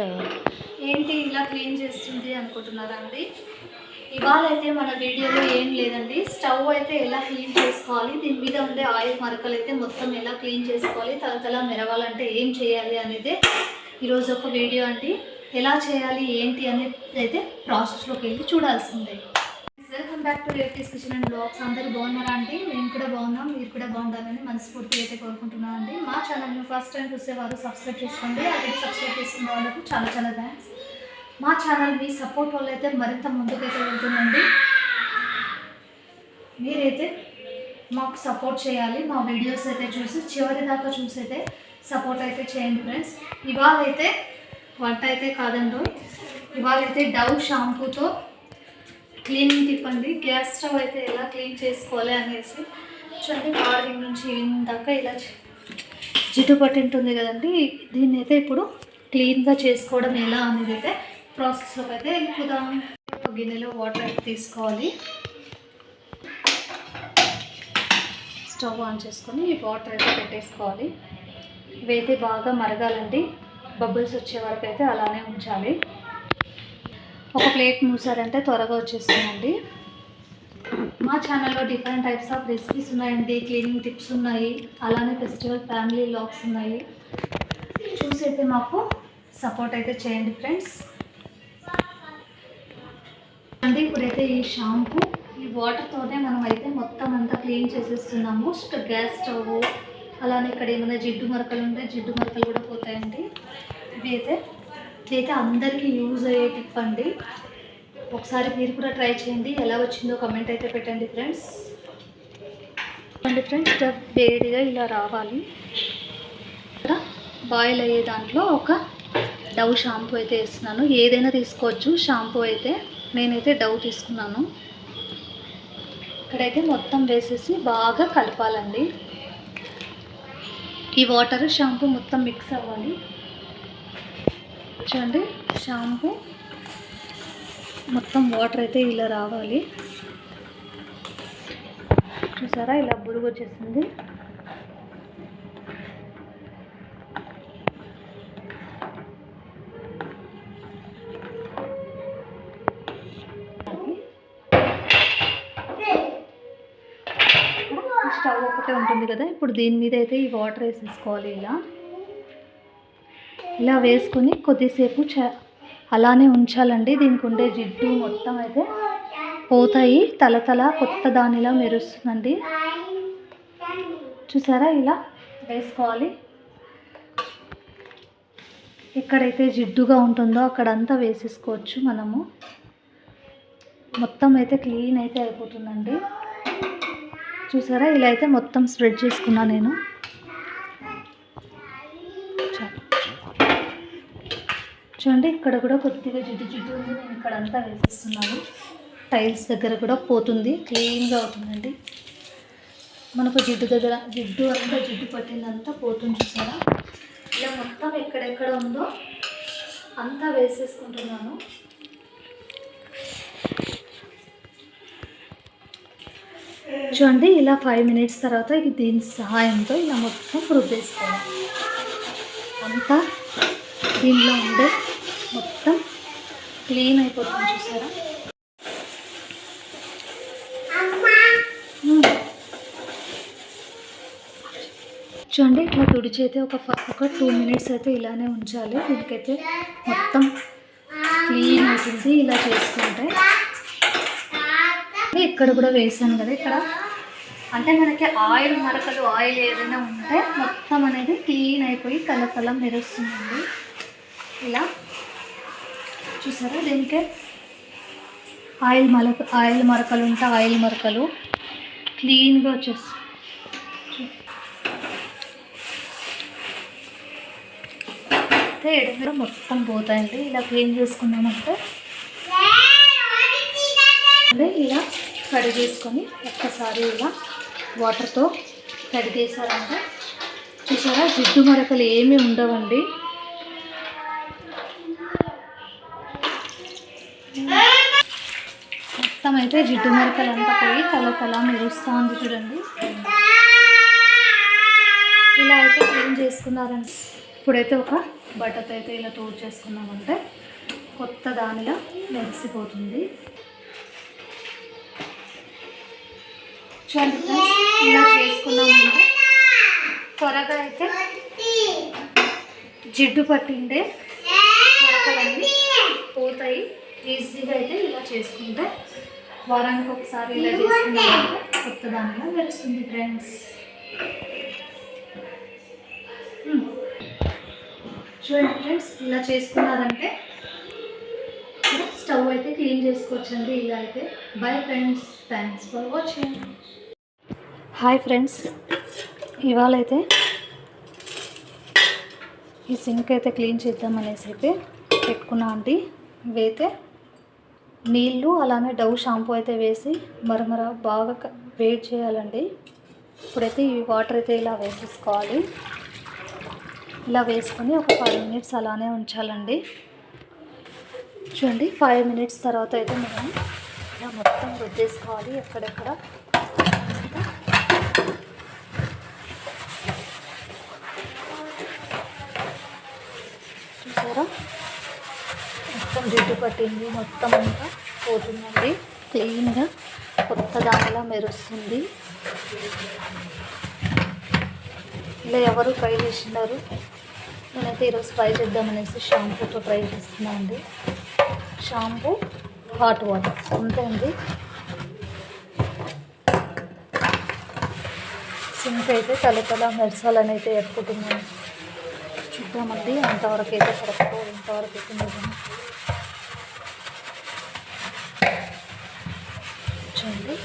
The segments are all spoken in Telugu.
బయట ఏంటి ఇలా క్లీన్ చేస్తుంది అనుకుంటున్నారా అండి? ఇవాళ అయితే మన వీడియోలో ఏం లేదండి. స్టవ్ అయితే ఎలా క్లీన్ చేసుకోవాలి? దీని మీద ఉండే ఆయిల్ మరకలు అయితే మొత్తం ఎలా క్లీన్ చేసుకోవాలి? తలతల మెరవాలంటే ఏం చేయాలి అనేది ఈరోజు ఒక వీడియో అండి. ఎలా చేయాలి ఏంటి అనేది అయితే ప్రాసెస్లోకి వెళ్ళి చూడాల్సిందే. Welcome back to latest kitchen and blogs అందరూ బాగున్నారా అండి? మేము కూడా బాగున్నాం మీరు కూడా బాగుండాలని మనస్ఫూర్తిగా అయితే కోరుకుంటున్నాను అండి. మా ఛానల్ని ఫస్ట్ టైం చూసేవారు సబ్స్క్రైబ్ చేసుకోండి అదే సబ్స్క్రైబ్ చేసుకున్న వాళ్ళకు చాలా చాలా థ్యాంక్స్ మా ఛానల్ మీ సపోర్ట్ వల్ల అయితే మరింత ముందుకైతే వెళ్తుందండి. మీరైతే మాకు సపోర్ట్ చేయాలి మా వీడియోస్ అయితే చూసి చివరి దాకా చూసి అయితే సపోర్ట్ అయితే చేయండి ఫ్రెండ్స్ ఇవాళ అయితే వంట అయితే కాదండి. ఇవాళ అయితే డవ్ షాంపూతో క్లీనింగ్ టిప్ అండి గ్యాస్ స్టవ్ అయితే ఎలా క్లీన్ చేసుకోవాలి అనేసి. చూడండి మార్నింగ్ నుంచి ఈవినింగ్ దాకా ఇలా జిడ్డు పట్టి ఉంటుంది కదండి. దీన్ని అయితే ఇప్పుడు క్లీన్గా చేసుకోవడం ఎలా అనేది అయితే ప్రాసెస్లోకి అయితే వెళ్ళిపోదాం గిన్నెలో వాటర్ అయితే తీసుకోవాలి. స్టవ్ ఆన్ చేసుకొని వాటర్ అయితే పెట్టేసుకోవాలి. ఇవైతే బాగా మరగాలండి. బబుల్స్ వచ్చే వరకు అయితే అలానే ఉంచాలి. ఒక ప్లేట్ మూసారంటే త్వరగా వచ్చేస్తుందండి. మా ఛానల్లో డిఫరెంట్ టైప్స్ ఆఫ్ రెసిపీస్ ఉన్నాయండి. క్లీనింగ్ టిప్స్ ఉన్నాయి. అలానే ఫెస్టివల్ ఫ్యామిలీ లాగ్స్ ఉన్నాయి. చూసి అయితే మాకు సపోర్ట్ అయితే చేయండి ఫ్రెండ్స్. అంటే ఇప్పుడైతే ఈ షాంపూ. ఈ వాటర్తోనే మనం అయితే మొత్తం అంతా క్లీన్ చేసేస్తున్నాము. Gas stove. అలానే ఇక్కడ ఏమైనా జిడ్డు మరకలు ఉంటే జిడ్డు మరకలు కూడా పోతాయండి. ఇవి అయితే ఇదైతే అందరికీ యూజ్ అయ్యే టిప్ అండి. ఒకసారి మీరు కూడా ట్రై చేయండి. ఎలా వచ్చిందో కమెంట్ అయితే పెట్టండి ఫ్రెండ్స్. అండి ఫ్రెండ్స్ స్టవ్ వేడిగా ఇలా రావాలి. ఇక్కడ బాయిల్ అయ్యే దాంట్లో ఒక డవ్ షాంపూ అయితే వేస్తున్నాను. ఏదైనా తీసుకోవచ్చు. షాంపూ అయితే నేనైతే డవ్ తీసుకున్నాను. ఇక్కడైతే మొత్తం వేసేసి బాగా కలపాలండి. ఈ వాటర్ షాంపూ మొత్తం మిక్స్ అవ్వాలి. చూడండి షాంపూ. మొత్తం వాటర్ అయితే ఇలా రావాలి. చూసారా ఇలా బురుగు వచ్చేసింది. స్టవ్ ఒకటే ఉంటుంది కదా ఇప్పుడు దీని మీద అయితే ఈ వాటర్ వేసేసుకోవాలి ఇలా. ఇలా వేసుకుని కొద్దిసేపు చ అలానే ఉంచాలండి. దీనికి ఉండే జిడ్డు మొత్తం అయితే పోతాయి. తల తల కొత్త దానిలా మెరుస్తుందండి. చూసారా? ఇలా వేసుకోవాలి. ఎక్కడైతే జిడ్డుగా ఉంటుందో అక్కడంతా వేసేసుకోవచ్చు మనము. మొత్తం అయితే క్లీన్ అయితే అయిపోతుందండి. చూసారా? ఇలా అయితే మొత్తం స్ప్రెడ్ చేసుకున్నా నేను చాలు. చూడండి ఇక్కడ కూడా కొద్దిగా జిడ్డు జిడ్డు ఉంది. నేను ఇక్కడ అంతా వేసేస్తున్నాను. టైల్స్ దగ్గర కూడా పోతుంది. క్లీన్గా అవుతుందండి. మనకు జిడ్డు దగ్గర జిడ్డు అంతా జిడ్డు పట్టిందంతా పోతుంది చూసారా? ఇలా మొత్తం ఎక్కడెక్కడ ఉందో అంతా వేసేసుకుంటున్నాను. చూడండి ఇలా ఫైవ్ మినిట్స్ తర్వాత ఇది దీని సహాయంతో ఇలా మొత్తం రుబ్బేసుకోవాలి. అంతా దీనిలో ఉండే క్లీన్ అయిపోతుంది చూసారా. చూడండి ఇట్లా తుడిచి అయితే ఒక ఒక టూ మినిట్స్ అయితే ఇలానే ఉంచాలి. దీనికైతే మొత్తం క్లీన్ అవుతుంది ఇలా చేసుకుంటే. ఇక్కడ కూడా వేసాను కదా ఇక్కడ. అంటే మనకి ఆయిల్ మరకలు ఆయిల్ ఏదైనా ఉంటే మొత్తం అనేది క్లీన్ అయిపోయి కలకలం మెరుస్తుందండి. ఇలా. చూసారా? దీనికి? ఆయిల్ మలక ఆయిల్ మరకలు ఉంటే ఆయిల్ మరకలు. క్లీన్గా వచ్చేస్తాయి అయితే ఎడ కూడా మొత్తం పోతాయండి. ఇలా క్లీన్ చేసుకున్నామంటే. అదే ఇలా కడిగేసుకొని ఒక్కసారి ఇలా వాటర్తో కడిగేసారంటే చూసారా? జిడ్డు మరకలు ఏమీ ఉండవండి. మొత్తం అయితే జిడ్డు మరకలు అంతా పోయి తల తల మెరుస్తూ ఉంది చూడండి. ఇలా అయితే క్లీన్ చేసుకున్నారండి. ఇప్పుడైతే ఒక బట్టతో అయితే ఇలా తోడు చేసుకున్నామంటే కొత్త దానిలా మెరిసిపోతుంది. చూడండి ఇలా చేసుకున్నామంటే త్వరగా అయితే జిడ్డు పట్టిండే మరకలన్నీ పోతాయి. ఈజీగా అయితే ఇలా చేసుకుంటే వారానికి ఒకసారి ఇలా చేసుకున్నామంటే కొత్త దానిలా మెరుస్తుంది ఫ్రెండ్స్. చూడండి ఫ్రెండ్స్ ఇలా చేసుకున్నారంటే స్టవ్ అయితే క్లీన్ చేసుకోవచ్చండి ఇలా అయితే. Bye friends thanks for watching hi friends ఇవాళ అయితే ఈ సింక్ అయితే క్లీన్ చేద్దాం అనేసి అయితే పెట్టుకున్నా అండి. ఇవైతే నీళ్ళు అలానే డవ్ షాంపూ అయితే వేసి మరమర బాగా వేడి చేయాలండి. ఇప్పుడైతే ఈ వాటర్ అయితే ఇలా వేసేసుకోవాలి. ఇలా వేసుకొని ఒక ఫైవ్ మినిట్స్ అలానే ఉంచాలండి. చూడండి ఫైవ్ మినిట్స్ తర్వాత అయితే మనం ఇలా మొత్తం రుద్దేసుకోవాలి ఎక్కడెక్కడ. చూసారా? మొత్తం జిడ్డు పట్టింది మొత్తం అంతా పోతుందండి. క్లీన్గా కొత్త దానిలా మెరుస్తుంది. ఇలా ఎవరు ట్రై చేసినారు? నేనైతే ఈరోజు ట్రై చేద్దామనేసి షాంపూతో ట్రై చేస్తున్నా అండి షాంపూ హాట్ వాటర్. అంతే అండి. సింక్ అయితే తలతల మెరసాలని అయితే ఎత్తుకుంటున్నాను చూద్దామండి అంతవరకు అయితే కరెక్ట్ ఇంతవరకు అయితే చూడండి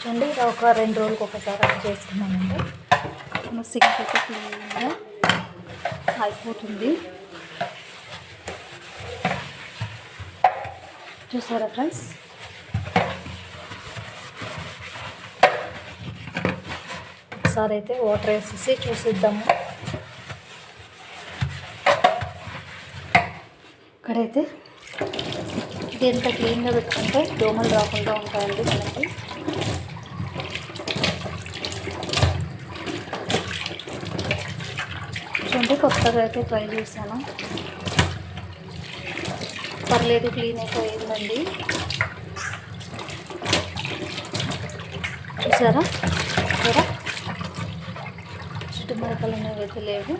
చూడండి ఇలా ఒక రెండు రోజులకు ఒకసారి అలా చేసుకున్నామండి. క్లీన్గా అయిపోతుంది. చూసారా ఫ్రెండ్స్? ఒకసారి అయితే వాటర్ వేసేసి చూసిద్దాము. ఇక్కడైతే ఇది ఎంత క్లీన్గా పెట్టుకుంటే దోమలు రాకుండా ఉంటాయండి మనకి. చూడండి కొత్తగా అయితే ట్రై చేశాను. పర్లేదు క్లీన్ అయితే చూసారా? చూసారా చుట్టు అనేవి అయితే లేవు.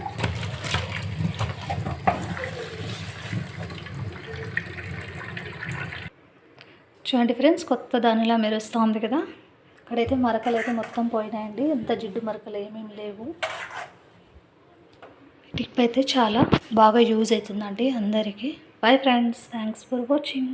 చూడండి ఫ్రెండ్స్ కొత్త దానిలా మెరుస్తూ ఉంది కదా. ఇక్కడైతే మరకలు అయితే మొత్తం పోయినాయండి. ఎంత జిడ్డు మరకలు ఏమేమి లేవు. టిప్ అయితే చాలా బాగా యూజ్ అవుతుందండి అందరికీ. Bye friends thanks for watching